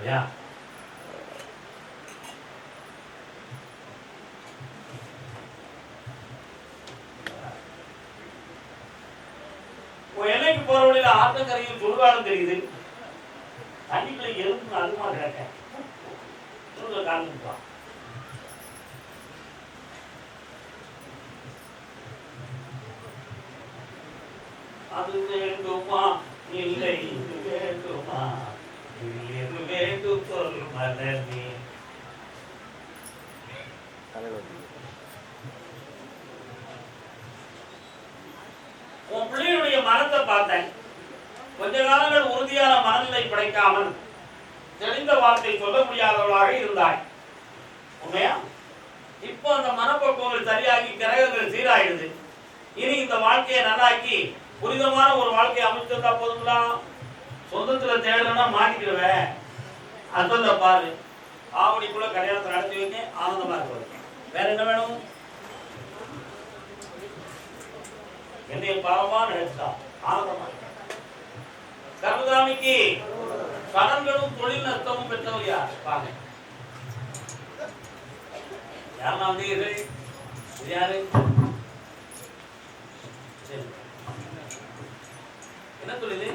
இல்லையா உன் எல்லைக்கு போற வழியில ஆத்தங்கரையில் சுடுகாடும் தெரியுது. தண்ணிக்குள்ள எறும்பு அதிகமா கிடக்க. சுடுல காமிப்பான் அது வேண்டுமா? இல்லை. இது வேண்டுமா உன் பிள்ளையுடைய மனத்தை பார்த்தேன். கொஞ்ச காலங்கள் உறுதியான மனநிலை படைக்காமல் தெளிந்த வார்த்தை சொல்ல முடியாதவளாக இருந்தாய். உண்மையா? இப்போ அந்த மனப்பக்குவங்கள் சரியாகி கிரகங்கள் சீராயிடுது. இனி இந்த வாழ்க்கையை நல்லாக்கி புனிதமான ஒரு வாழ்க்கையை அமைச்சிருந்தா போதுங்களா? சொந்தத்துல தேடணும்னா மாட்டிக்கிடுவேன். அசந்த பாரு. ஆவணிக்குள்ள கல்யாணத்தை நடத்தி வைங்க ஆனந்தமா இருக்க வேற என்ன வேணும்? என்னைய பாவமா நினைச்சா ஆனந்தமா இருக்க. கர்மதாமிக்கு கடன்களும் தொழில் நஷ்டமும் பெற்றவர் யார்? பாருங்க யார் வந்தீர்கள் இது யாரு? சரி. என்ன தொழில்?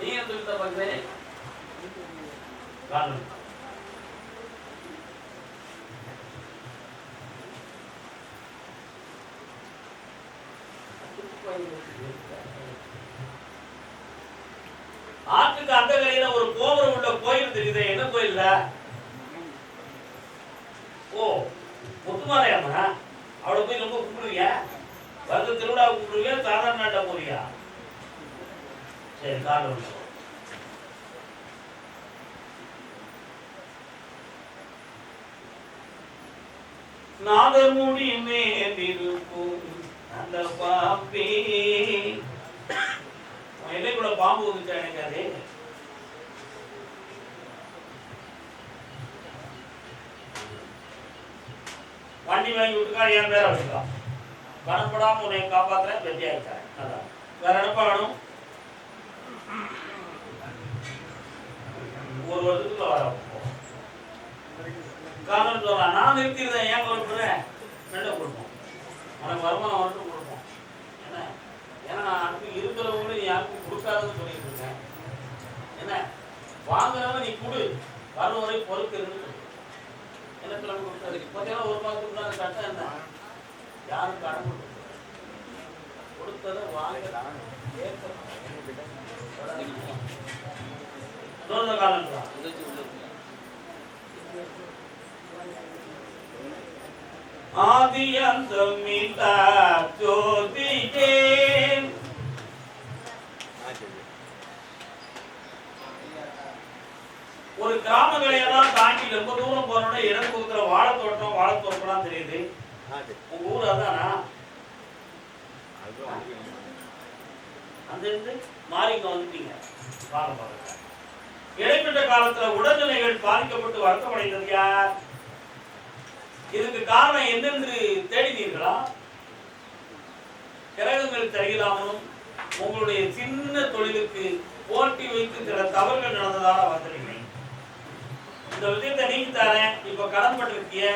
நீங்க என்ன தொழில் தான் ஆற்றுக்கு அந்த கரையில ஒரு கோபுரம் உள்ள கோயில் தெரியுது? என்ன கோயில்ல? சரி காரணம் நாதர் முடி மேலிருக்கும் அந்த பாம்பே எல்லைக்குள்ள பாம்பு வந்துச்சா எனக்கு அது? வண்டி வாங்கி விட்டுக்கா என் பேரை வச்சுக்கலாம் பணப்படாம உன்னை காப்பாத்துறேன் வெற்றி ஆயிட்டாரேன் அதான். வேற என்ன பண்ணணும் ஒரு வருஷத்துக்குள்ள வர காரணம் சொல்லலாம் நான் நிறுத்திடுறேன் ஏன் கொடுக்குறேன் ரெண்டும் கொடுப்போம் உனக்கு வருமானம் மட்டும் கொடுப்போம் என்ன ஏன்னா நான் அடுத்து இருக்கிறவங்களும் நீ யாருக்கும் கொடுக்காதன்னு சொல்லிட்டு இருக்கேன் என்ன வாங்குறவன் நீ கொடு வரும் வரை பொறுக்கிறது என்ன கிழமை கொடுத்தாரு பார்த்தீங்கன்னா ஒரு மாதத்துக்கு முன்னாடி சட்டம் என்ன யாரும் கடன் கொடுக்க கொடுத்ததை வாங்க அந்தமிதா ஜோதிகே ஒரு கிராமங்களை எல்லாம் தாண்டி ரொம்ப தூரம் போனோட இடம் கொடுக்குற வாழைத்தோட்டம் வாழைத்தோட்டம்லாம் தெரியுது. உங்க ஊர் அதானா? அந்த மாறி இங்க வந்துட்டீங்க. பாருங்க இடைப்பட்ட காலத்துல உடல்நிலைகள் பாதிக்கப்பட்டு வருத்தமடைந்தது யார்? இதுக்கு காரணம் என்னென்று தேடினீர்களா? கிரகங்கள் தெரியலாமலும் உங்களுடைய சின்ன தொழிலுக்கு போட்டி வைத்து சில தவறுகள் நடந்ததால வந்திருக்கீங்க இந்த விஷயத்தை நீங்க தரேன். இப்ப கடன் பட்டிருக்கிய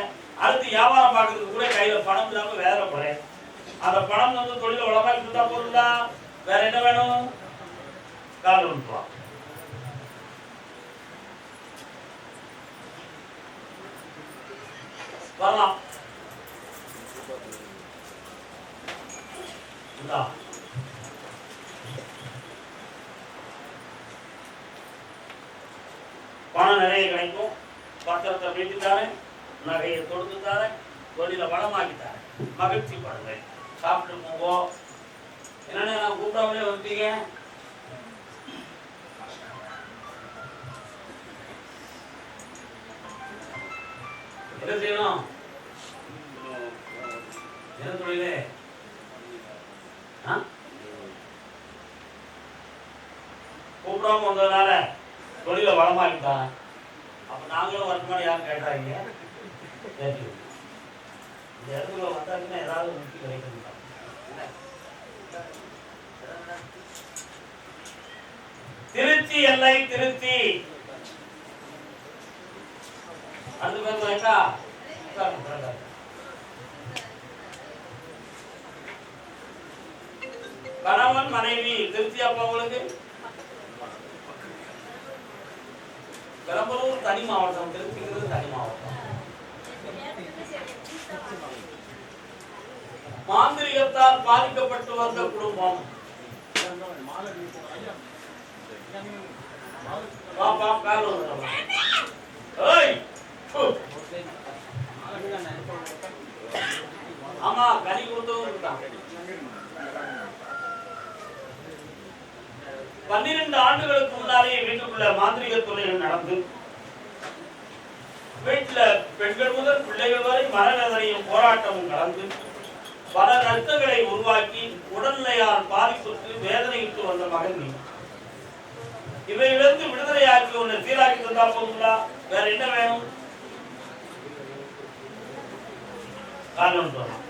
அடுத்து வியாபாரம் பார்க்கறதுக்கு கூட கையில பணம் இல்லாம வேற போறேன் அந்த பணம் வந்து தொழில வளமா இருந்தா போதுங்களா வேற என்ன வேணும்? காரணம் வரலாம் பணம் நிறைய கிடைக்கும் பத்திரத்தை வீட்டு நகையை கொடுத்து தரேன் தொழில வளமாக்கி தரேன் மகிழ்ச்சி படுங்க சாப்பிட்டு போங்கோ என்னன்னு நான் கூப்பிடாமலே வந்துட்டீங்க என்ன செய்யணும் என்ன தொழிலே கூப்பிடாம வந்ததுனால தொழில வளமாக்கிட்டாங்க அப்ப நாங்களும் வருத்தமான யாரும் கேட்டாங்க இந்த இடத்துல வந்தாங்கன்னா ஏதாவது முக்கிய கிடைக்கணும் திருச்சி எல்லை திருச்சி. அடுத்து பேசுவாங்க கணவன் மனைவி திருப்தியா அப்பா உங்களுக்கு? பெரம்பலூர் தனி மாவட்டம் திருப்திங்கிறது தனி மாவட்டம். மாந்திரிகத்தால் பாதிக்கப்பட்டு வந்த குடும்பம். பாப்பா வா ஆமா கனி கொடுத்தவங்க இருக்கான். பன்னிரண்டு ஆண்டுகளுக்கு முன்னாலே வீட்டுக்குள்ள மாந்திரிக தொழில்கள் நடந்து வீட்டுல பெண்கள் முதல் பிள்ளைகள் வரை மனவேதனையும் போராட்டமும் நடந்து பல ரத்தங்களை உருவாக்கி உடல்நிலையால் பாதிப்புக்கு வேதனையிட்டு வந்த மகன் இவையிலிருந்து விடுதலையாக்கி உன்னை சீராக்கி தந்தா போதுங்களா வேற என்ன வேணும்? காரணம் சொல்லலாம்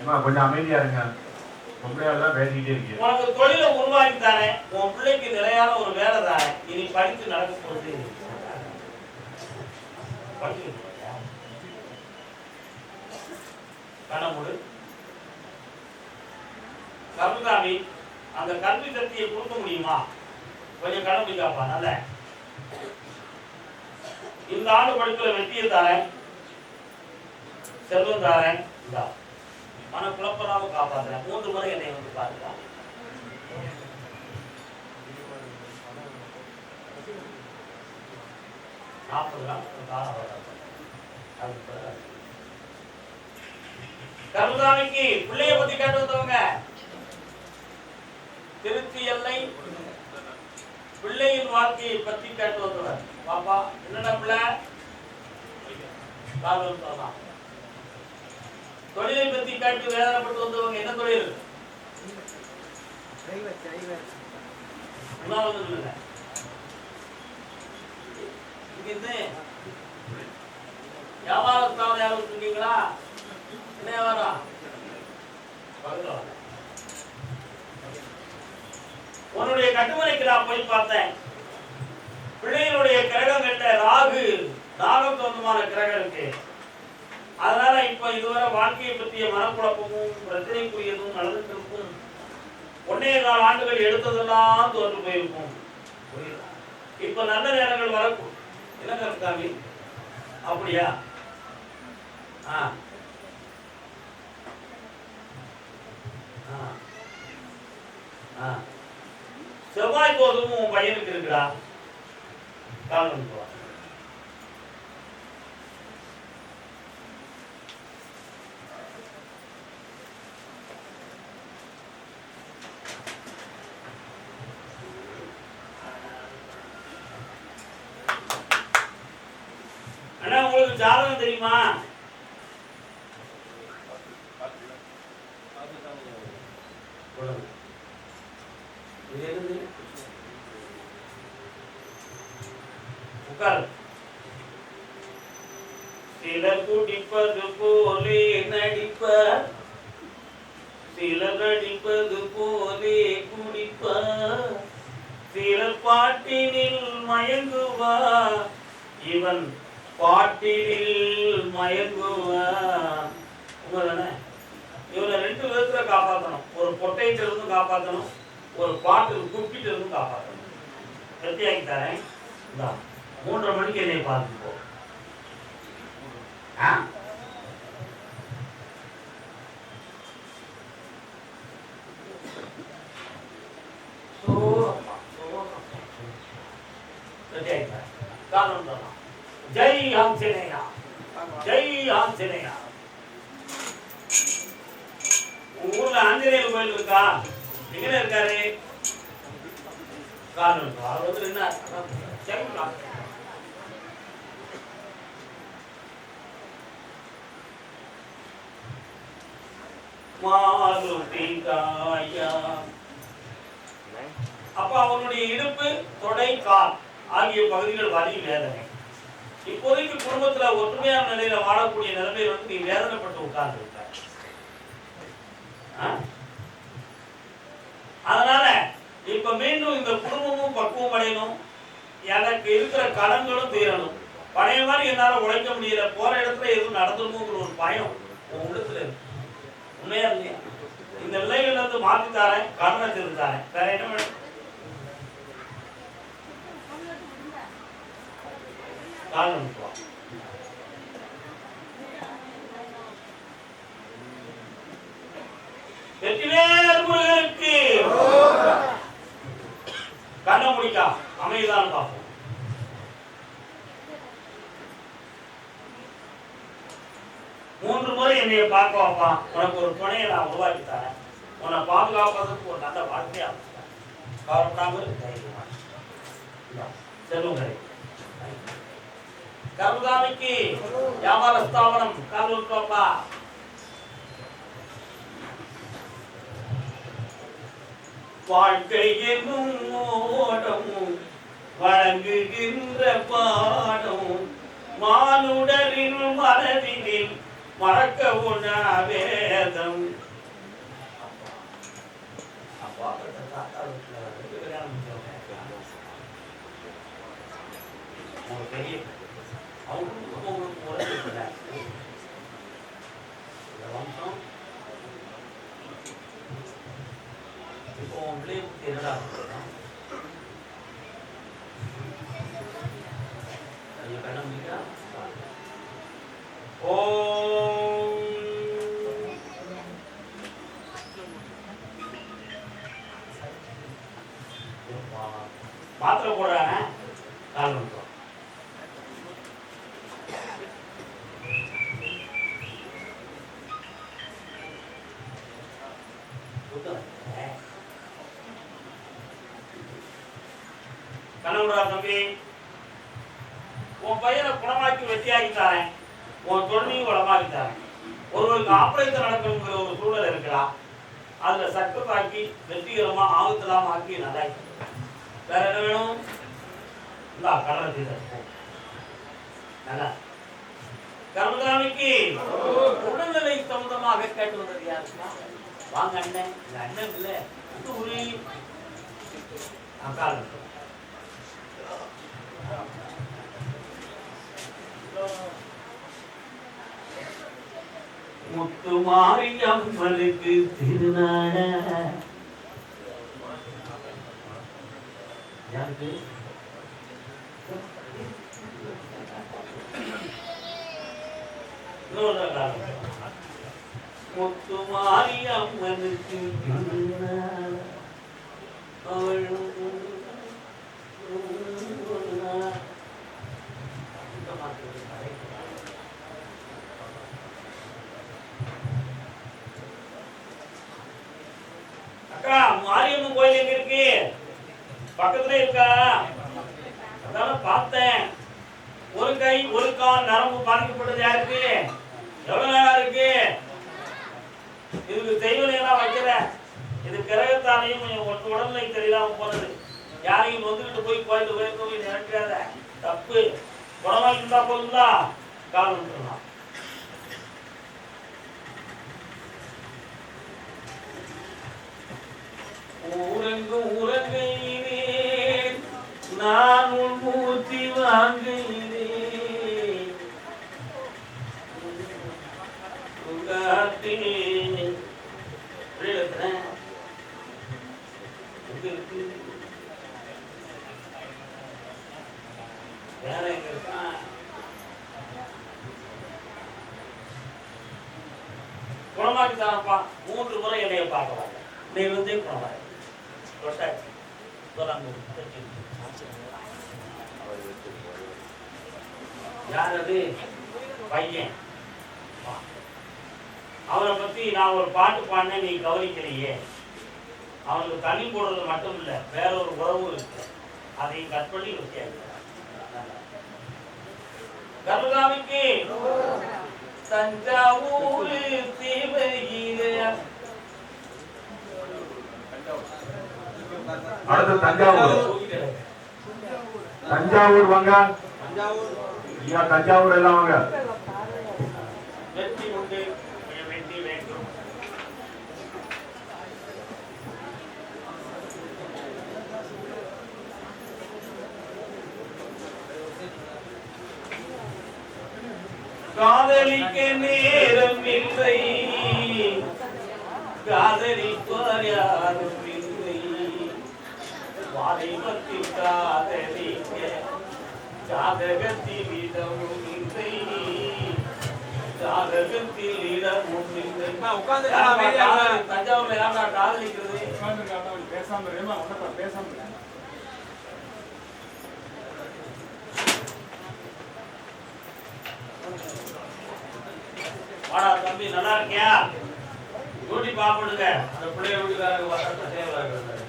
ஐ. அம்மா கொஞ்சம் அமைதியா இருங்க. பொம்பளையால தான் பேசிக்கிட்டே இருக்கீங்க. உனக்கு தொழிலை உருவாக்கி தானே உன் பிள்ளைக்கு நிலையான ஒரு வேலை தானே இனி படித்து நடக்க போறது படிச்சுக்கிட்டு இருக்கியா? அந்த கல்வி சக்தியை கொடுக்க முடியுமா? கொஞ்சம் கடமை காப்பா நல்ல. இந்த ஆண்டு படிப்புல வெற்றியை தாரேன். செல்வம் தாரேன். இந்தா. மன குழப்பராம காப்பாத்துறேன் மூன்று முறை என்னை வந்து பாருங்க நாற்பது நாள் கால கருதாமிக்கு பிள்ளைய பத்தி கேட்டு வந்தவங்க திருச்சி எல்லை பிள்ளையின் வாழ்க்கையை பத்தி கேட்டு வந்தவர் பாப்பா என்னடா பிள்ளை? காலம் சொல்லலாம் தொழிலை பத்தி கேட்டு வேதனைப்பட்டு வந்தவங்க என்ன தொழில்? உண்ணாவிரதம் சொல்லுங்க. இங்க இருந்து வியாபாரத்தால் யாரும் இருக்கீங்களா? என்ன வியாபாரம்? உன்னுடைய கட்டுமனைக்கு நான் போய் பார்த்தேன். பிள்ளைகளுடைய கிரகங்கள்ல ராகு ராகம் சொந்தமான கிரகம் இருக்கு. அதனால இப்ப இதுவரை வாழ்க்கையை பற்றிய மனக்குழப்பமும் பிரச்சனைக்குரியதும் நடந்துட்டு இருக்கும் ஒன்னே கால் ஆண்டுகள் எடுத்ததெல்லாம் தோற்று போயிருக்கும். இப்ப நல்ல நேரங்கள் வரக்கூடும் என்ன கருத்தாமி அப்படியா? ஆ. ஆ. ஆ. செவ்வாய் போதும் உன் பையனுக்கு இருக்குடா. காரணம் உங்களுக்கு ஜாதகம் தெரியுமா சொல்லுங்க. இது என்னது? உட்காரு சிலர் போலே நடிப்பர் சிலர் நடிப்பது போலே குடிப்பர் சிலர் பாட்டினில் மயங்குவார் இவன் பாட்டினில் மயங்குவான். உண்மைதானே? ரெண்டு விதத்துல காப்பாற்றணும் ஒரு பொட்டையிட்ட இருந்து காப்பாற்றணும் ஒரு பாட்டு குப்பிட்ட இருந்து காப்பாற்றணும் பிரத்தியாகி தரேன் மூன்றரை மணிக்கு என்னை பார்த்து போ காரணம் தான் ஜெய் ஆஞ்சநேயா ஜெய் ஆஞ்சநேயா ஊர்ல ஆஞ்சநேயர் கோயில் இருக்கா? எங்க இருக்காரு? காரணம் அவர் என்ன? மாருதி காயா. அப்ப அவனுடைய இடுப்பு தொடை கால் ஆகிய பகுதிகள் வலி வேதனை. இப்போதைக்கு குடும்பத்துல ஒற்றுமையான நிலையில வாழக்கூடிய நிலைமையில வந்து நீ வேதனைப்பட்டு உட்கார்ந்து அதனால இப்ப மீண்டும் இந்த குடும்பமும் பக்குவம் அடையணும். எனக்கு இருக்கிற கடன்களும் தீரணும். பழைய மாதிரி என்னால உழைக்க முடியல. போற இடத்துல எதுவும் நடந்துருமோங்கிற ஒரு பயம் உன் உள்ளத்துல இருக்கு. உண்மையா இல்லையா? இந்த விளைவுல வந்து மாத்தி தாரேன் கடனை திருத்தாரேன் வேற என்ன வேணும் காரணம் வெற்றிவேல் முருகனுக்கு. கண்ண முடிக்கா அமைதிதான் பார்ப்போம். மூன்று முறை என்னைய பார்க்க வைப்பா. உனக்கு ஒரு துணையை நான் உருவாக்கி தரேன். உன்னை பாதுகாப்பதற்கு ஒரு நல்ல வாழ்க்கையா அமைக்கிறேன். தைரியமா. செல்வம் கிடைக்கும். கருதாமிக்கு வியாபார ஸ்தாபனம் காலூர் பாப்பா வாழ்க்கை என்னும் ஓடம் வழங்குகின்ற பாடம் மானுடரின் மனதினில் மறக்க உணவேதம் பெரிய அப்பா கிட்ட அவங்களுக்கு உங்களுக்கு உறவு இல்லை. இந்த வம்சம் இப்போ உன் பிள்ளைய என்னடா கண்ணமுடா தம்பி. உன் பையனை குணமாக்கி வெற்றியாக்கி தரேன் உன் தொழிலையும் குணமாக்கி தரேன் ஒருவருக்கு ஆபரேஷன் நடக்கணுங்கிற ஒரு சூழல் இருக்கலாம் அதுல சக்சஸ் ஆக்கி வெற்றிகரமா ஆபத்தலாம் ஆக்கி நல்லா வேற என்ன வேணும்? இந்தா கடலை தீர்த்த நல்லா. கர்மகாமிக்கு உடல்நிலை சம்பந்தமாக கேட்டு வந்தது யாருமா வாங்க அண்ணன் இந்த அண்ணன் இல்லை. இது ஒரு அக்கால் முத்து மாரியம்மனுக்கு திருநாட யாருக்கு இன்னொரு காலம். முத்து மாரியம்மனுக்கு திருநாட அவள் அக்கா மாரியம்மன் கோயில் எங்க இருக்கு பக்கத்துல இருக்கா? அதான் பார்த்தேன். ஒரு கை ஒரு கால் நரம்பு பாதிக்கப்பட்டது யாருக்கு? எவ்வளவு நேரம் இருக்கு? இதுக்கு தெய்வனையெல்லாம் வைக்கிற இது கிரகத்தாலையும் ஒட்டு உடல்நிலை தெரியலாம போனது. யாரையும் வந்துகிட்டு போய் கோயிலுக்கு போய் போய் நினைக்காத தப்பு. குணமா இருந்தா போதுங்களா கால் வந்துடலாம் ஊரங்கும் உறங்குகிறேன் நான் உன் மூச்சு வாங்குகிறேன் வேற எங்க இருக்கான் குணமாக்கி மூன்று முறை என்னைய பார்க்கலாம் நீ வந்து குணமாக ரொட்டாச்சு யார் அது பையன் அவரை பத்தி நான் ஒரு பாட்டு பாடினேன் நீ கவனிக்கலையே. அவனுக்கு தண்ணி போடுறது மட்டும் இல்ல வேற ஒரு உறவு இருக்கு. அதையும் கட் பண்ணி வச்சியாங்க கருகாமிக்கு தஞ்சாவூர் தீவையிலே அடுத்து தஞ்சாவூர். தஞ்சாவூர் வாங்க. ஐயா தஞ்சாவூர் எல்லாம் வாங்க. காதலிக்க நேரம் இல்லை. காதலிப்பார் யாரும் வாலிபத்தில் காதலிக்க ஜாதகத்தில் இடமும் இல்லை ஜாதகத்தில் இடமும் இல்லை உட்கார்ந்து தஞ்சாவூர்ல யாரா காதலிக்கிறது பேசாம பேசாம வாடா தம்பி நல்லா இருக்கியா? டியூட்டி பாப்பிடுங்க அந்த பிள்ளைய வீட்டுக்காரங்க தேவையாக